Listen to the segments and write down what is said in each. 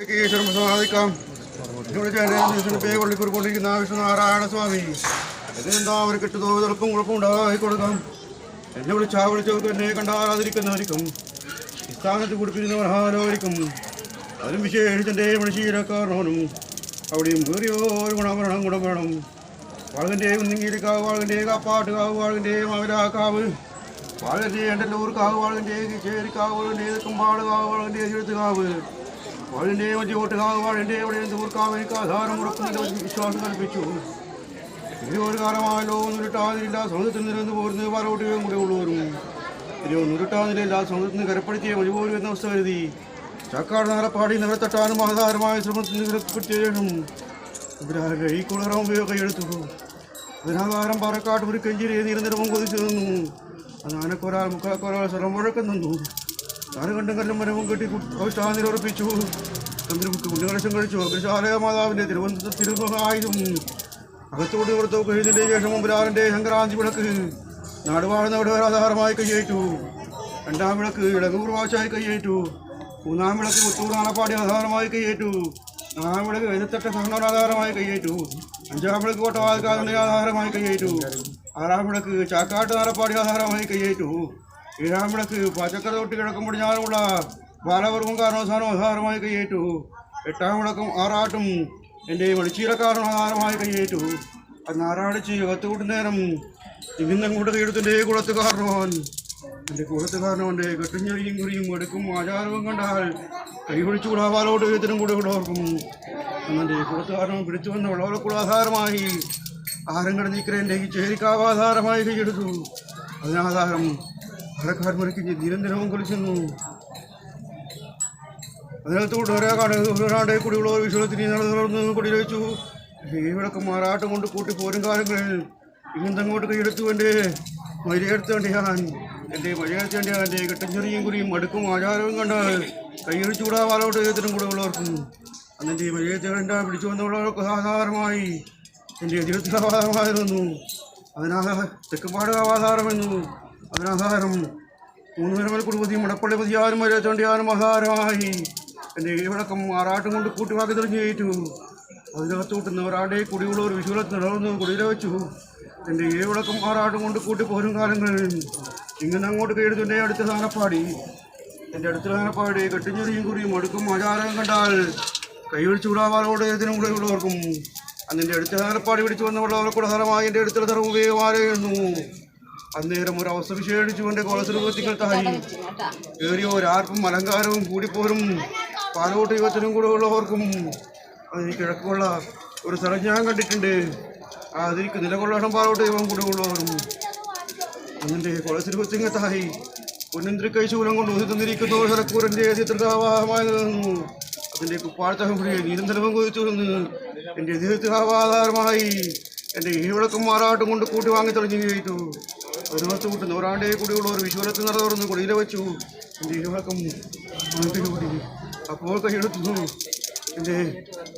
ഈശ്വരം സാധിക്കാം ഇവിടെ ജനത്തിന് പേ കൊള്ളിക്കൊണ്ടിരിക്കുന്ന വിഷ്ണുനാരായണ സ്വാമി ഇതിനെന്താ അവർ കിട്ടുന്നോ എളുപ്പം കുഴപ്പം ഉണ്ടായി കൊടുക്കാം എന്നെ വിളിച്ചാ വിളിച്ചവർക്ക് എന്നെ കണ്ടാതിരിക്കുന്നവർക്കും ഈ സ്ഥാനത്ത് കുടിപ്പിക്കുന്നവർ ആലോചിക്കും അതിലും വിശേഷിച്ചെന്റെ മനുഷ്യരക്കാരനും അവിടെയും വേറിയോ ഒരു ഗുണം വേണം. വാഴകന്റെ കുന്നിങ്കിരിക്കാവ് വാഴകന്റെ കാപ്പാട്ടുകാവ് വാഴകന്റെ മാവിലാക്കാവ്. വാഴകന്റെ എണ്ടല്ലൂർക്കാവ് വാഴകന്റെ ചേരിക്കാവ് വാഴകന്റെ കുമ്പാടുകാവ് വാഴകന്റെ എഴുത്തുകാവ് വാഴന്റെ മധ്യോട്ടുകാവ് വാഴന്റെ എവിടെയും ദൂർക്കാവ് എനിക്ക് ആധാരം വിശ്വാസം കൽപ്പിച്ചു. ഇനി ഒരു കാലമായല്ലോ ഒന്നുരുട്ടാതിരില്ല സ്വന്തത്തിൽ നിന്ന് പോരുന്ന പാലോട്ടുകയും കൂടെ ഉള്ളവരും ഇനി ഒന്നുരുട്ടാതിരില്ല നിന്ന് കരപ്പെടുത്തിയ വഴി എന്ന അവസ്ഥ കരുതി. ചക്കാട് നഗരപ്പാടി നഗരത്തട്ടാനും ആധാരമായ ശ്രമത്തിൽ നിരപ്പെടുത്തിയ ഈ കുളറം കൈയെടുത്തു. അതിനാധാരം പാറക്കാട്ട് ഒരു കെഞ്ചിരി നിരന്തരവും കൊതിച്ചു നിന്നു. അത് ആനക്കൊരാൾ മുക്കാക്കൊരാൾ സ്വരം മുഴക്കം നിന്നു. താന് കണ്ടും കല്ലും മരവും കെട്ടി അവസ്ഥാനിൽ ഉറപ്പിച്ചു. ചന്ദ്രമുക്ക് ഉണ്ണികളശം കഴിച്ചു. അഗ്രശാലയ മാതാവിന്റെ തിരുവനന്തപുരം തിരുമുഖായുധം അകത്തോട് പുറത്തോ കഴിഞ്ഞതിന്റെ ശേഷം മുമ്പിലാറിന്റെ ശങ്കരാന്തി വിളക്ക് നാടുവാഴുന്നവിടെ ആധാരമായി കൈയേറ്റു രണ്ടാം വിളക്ക് ഇടങ്ങൂർ വാശായി കൈയേറ്റു മൂന്നാം വിളക്ക് മുത്തൂർ ആലപ്പാടി ആധാരമായി കൈയേറ്റു നാലാം വിളക്ക് എഴുത്തട്ട സഹനോരാധാരമായി കയ്യേറ്റു. അഞ്ചാം വിളക്ക് കോട്ടവാൽക്കാരുടെ ആധാരമായി കൈയേറ്റു ആറാം വിളക്ക് ചാക്കാട്ട് ആലപ്പാടി ആധാരമായി കൈയേറ്റു വിളക്ക് പച്ചക്കറി തൊട്ട് കിഴക്കുമ്പോൾ ഞാനുള്ള പലവർക്കും കാരണവസാനം ആധാരമായി കൈയേറ്റു എട്ടാം വിളക്കും ആറാട്ടും എന്റെ മണിച്ചീര കാരണം ആഹാരമായി കൈയേറ്റു അത് നാറാടിച്ച് കത്തുകൂട്ട് നേരം ഇന്നും കൂടെ കുളത്ത് കുളത്തുകാരനോൻ എന്റെ കുളത്ത് കാരണവന്റെ കെട്ടിഞ്ഞെറിയും കുറിയും എടുക്കും. ആചാരവും കണ്ടാൽ കൈ പിടിച്ചു കൂടാവാലോട്ട് എഴുത്തിനും കൂടെ ഉള്ളവർക്കും എന്നെ കുളത്ത് കാരണം പിടിച്ചു വന്ന വളരെ കൂടെ ആരം ആഹാരം കിടന്നിക്കരന്റെ ചേരിക്കാവാധാരമായി കൈയെടുത്തു. അതിനാധാരം ആരക്കാർ മുറിക്ക് നിരന്തരവും കളിച്ചെന്നു അതിനകത്തോട്ട് ഒരേ കാണാണ്ട് കുടിയുള്ള വിശ്വത്തിന് നടന്നു കുടി വെച്ചു ഈ വിളക്ക് മാറാട്ടം കൊണ്ട് കൂട്ടി പോരും കാലങ്ങളിൽ. ഇങ്ങോട്ട് കൈയെടുത്തു എന്റെ മര്യാദത്തേണ്ട ഞാൻ? എന്റെ മര്യാദത്തേണ്ട എന്റെ കെട്ടഞ്ചെറിയും കുറിയും അടുക്കും ആചാരവും കണ്ടാൽ കൈയടിച്ചുകൂടാ വാലോട്ട് ഏതിനും കൂടെ ഉള്ളവർക്കും. അന്നെന്റെ മര്യാദത്തേണ്ട പിടിച്ചു വന്നവർക്ക് സാധാരണമായി എന്റെ എതിർത്താധാരമായിരുന്നു അതിനാ തെക്കുപാട് ആധാരമെന്നു അതിനാധാരം മൂന്ന് പേരുമൽ കുടുംബത്തിയും മുടപ്പള്ളി പതിയാരും മര്യാദത്തേണ്ടിയാനും മഹാരായി. എന്റെ ഈവിളക്കം ആറാട്ടും കൊണ്ട് കൂട്ടിവാക്കി തെളിഞ്ഞേറ്റു അതിനകത്തോട്ടുന്ന ഒരാളുടെ കുടിയുള്ള ഒരു വിശുലത്ത് നിലർന്നു കുടിയില വെച്ചു. എന്റെ ഈവിളക്കം ആറാട്ടും കൊണ്ട് കൂട്ടി പോരും കാലങ്ങളിൽ ഇങ്ങനെ അങ്ങോട്ട് കയറുന്നതിന്റെ അടുത്ത സാനപ്പാടി എന്റെ അടുത്ത സാനപ്പാടി കെട്ടിഞ്ഞെറിയും കുറിയും അടുക്കും ആചാരം കണ്ടാൽ കൈവിളിച്ചു വിടാവാലോട് ഏതിനും കൂടെ ഉള്ളവർക്കും. അന്നെന്റെ അടുത്ത സാനപ്പാടി പിടിച്ചു വന്നവരുടെ കൂടെ സ്ഥലമായി എന്റെ അടുത്തുള്ള തറവ് ഉപയോഗമായിരുന്നു അന്നേരം ഒരു അവസ്ഥ വിശേഷിച്ചുകൊണ്ട് കോളത്തിനുപത്തികൾ തായി കയറിയ ഒരാർക്കും അലങ്കാരവും കൂടിപ്പോരും പാലോട്ട് യുവത്തിനും കൂടെ ഉള്ളവർക്കും. അതിന് കിഴക്കുള്ള ഒരു സ്ഥലം ഞാൻ കണ്ടിട്ടുണ്ട്. അതിലേക്ക് നിലകൊള്ളണം പാലോട്ട് യുവം കൂടെ ഉള്ളവരും. അതിന്റെ കുളത്തിരുപത്തിങ്ങത്തായി പൊന്നിന്തിരിക്കൈ ശൂലം കൊണ്ട് ഊതി തന്നിരിക്കുന്ന ഒരു സ്ഥലക്കൂരന്റെ ചിത്രകാവാഹമായി നിന്നു. അതിന്റെ കുപ്പാഴത്തകം പിടി നീരന്തരവും കൊതിച്ചു നിന്ന് എന്റെ എതിർത്തിരാവാധാരമായി എന്റെ ഈ വിളക്കം മാറാട്ടും കൊണ്ട് കൂട്ടി വാങ്ങി തെളിഞ്ഞു കഴിച്ചു ഒരുപത്ത് കൂട്ടുന്ന ഒരാണ്ടേ കൂടിയുള്ള ഒരു വിശ്വലത്തിൽ നടന്നു കുടിയിൽ വെച്ചു. എന്റെ വാങ്ങി കൂട്ടി അപ്പോൾ കൈയെടുത്തു എന്റെ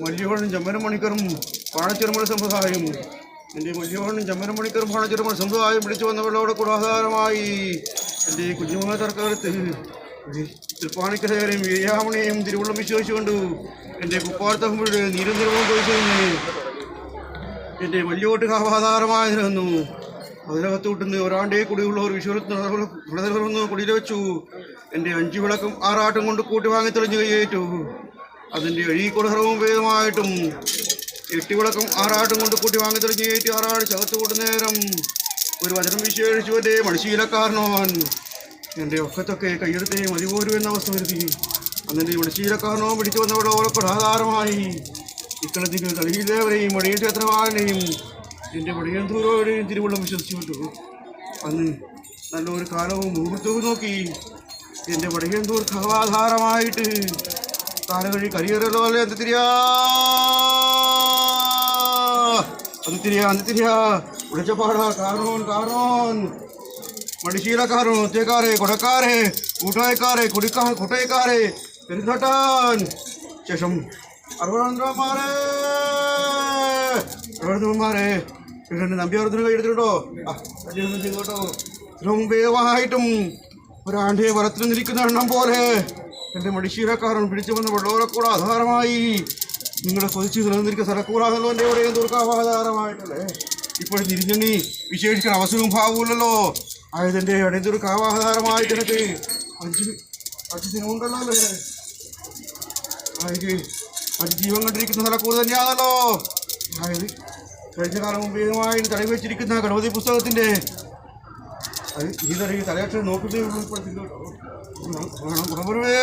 മല്ലിയോടും ചമ്മരം മണിക്കറും പാണച്ചെറുമണ സമ്പ്രദായം. എന്റെ മല്ലിയോടും ചമ്മരം മണിക്കറും പാണച്ചെറുമണ സമ്പ്രദായം വിളിച്ചു വന്നവരോട് കൂടെ ആധാരമായി എന്റെ കുഞ്ഞുമോനെ തർക്കാലത്ത് തൃപ്പാണിക്കരയും വീരാമണിയും തിരുവള്ളം വിശ്വസിച്ചുകൊണ്ട് എന്റെ കുപ്പാർത്തമ്പുഴ നീരന്തരവും കഴിഞ്ഞ് എന്റെ വലിയോട്ട് ആധാരമായിരുന്നു കിട്ടുന്ന ഒരാണ്ടേ കുടിയുള്ള ഒരു വിശ്വലത്തിന് കുടിയിൽ വെച്ചു. എന്റെ അഞ്ചു വിളക്കും ആറാട്ടും കൊണ്ട് കൂട്ടി വാങ്ങി തെളിഞ്ഞു കയ്യേറ്റു അതിന്റെ എഴീക്കുടഹറവും വേദമായിട്ടും എട്ടി വിളക്കും ആറാട്ടും കൊണ്ട് കൂട്ടി വാങ്ങി തെളിഞ്ഞു കയറ്റി ആറാട് ചകത്ത് നേരം ഒരു വചനം വിശേഷിച്ചു എന്റെ മണിശീലക്കാരനോൻ എന്റെ ഒക്കത്തൊക്കെ കയ്യെടുത്തേ മതി പോരും എന്ന അവസ്ഥ വരുത്തി. അന്നെന്റെ മണിശീലക്കാരനോ പിടിച്ചു വന്നവരുടെ ഓരോ ആധാരമായി ഇക്കളത്തിൽ തലീദേവരെയും മണിയിൽ ക്ഷേത്രവാനെയും എന്റെ മടിയന്തൂരോടെയും തിരുവള്ളം വിശ്വസിച്ചു വിട്ടു അന്ന് നല്ലൊരു കാലവും മുഹൂർത്തവും നോക്കി എന്റെ മടിയന്തൂർ കഥാധാരമായിട്ട് താരകഴി കരിയറല്ലോ അല്ലേ എന്ത് തിരിയാ അത് തിരിയാ അത് തിരിയാ ഉടച്ചപ്പാടാ കാരണോൻ കാരണോൻ. മടിശീലക്കാരൻ ഒറ്റക്കാരെ കൊടക്കാരെ കൂട്ടായക്കാരെ കുടിക്കാ കുട്ടയക്കാരെ പെരുന്തട്ടാൻ. ശേഷം അറുപതാന്മാരെ അറുപതാന്മാരെ പിന്നെ നമ്പിയാർത്തിന് കൈയെടുത്തിട്ടോ ആ കല്യാണം ചെയ്തോട്ടോ ഇതിനു മുമ്പേവായിട്ടും ഒരാണ്ടേ വരത്തിന് നിൽക്കുന്ന എണ്ണം പോലെ എന്റെ മടിശീലക്കാരൻ പിടിച്ചു വന്ന വെള്ളോരക്കൂടെ ആധാരമായി. നിങ്ങളെ കൊതിച്ച് നിലനിന്നിരിക്കുന്ന സ്ഥലക്കൂടാണല്ലോ എന്റെ എവിടെയും ദുർഗാവാധാരമായിട്ടല്ലേ ഇപ്പോൾ തിരിഞ്ഞെണ്ണി വിശേഷിക്കാൻ അവസരവും ഭാവമില്ലല്ലോ ആയതിന്റെ ഇടയിൽ ദുർഗാവാധാരമായിട്ട് എനിക്ക് അഞ്ച് അഞ്ച് ദിനമുണ്ടല്ലോ അല്ലേ? അത് ജീവൻ കണ്ടിരിക്കുന്ന സ്ഥലക്കൂട് തന്നെയാണല്ലോ. കഴിഞ്ഞ കാലം മുമ്പേയുമായി തടവി വെച്ചിരിക്കുന്ന ഗണപതി പുസ്തകത്തിന്റെ അത് ഈ ഈ തലയക്ഷരം നോക്കുന്നേ ഇപ്പോഴത്തെ ഗുണപരമേ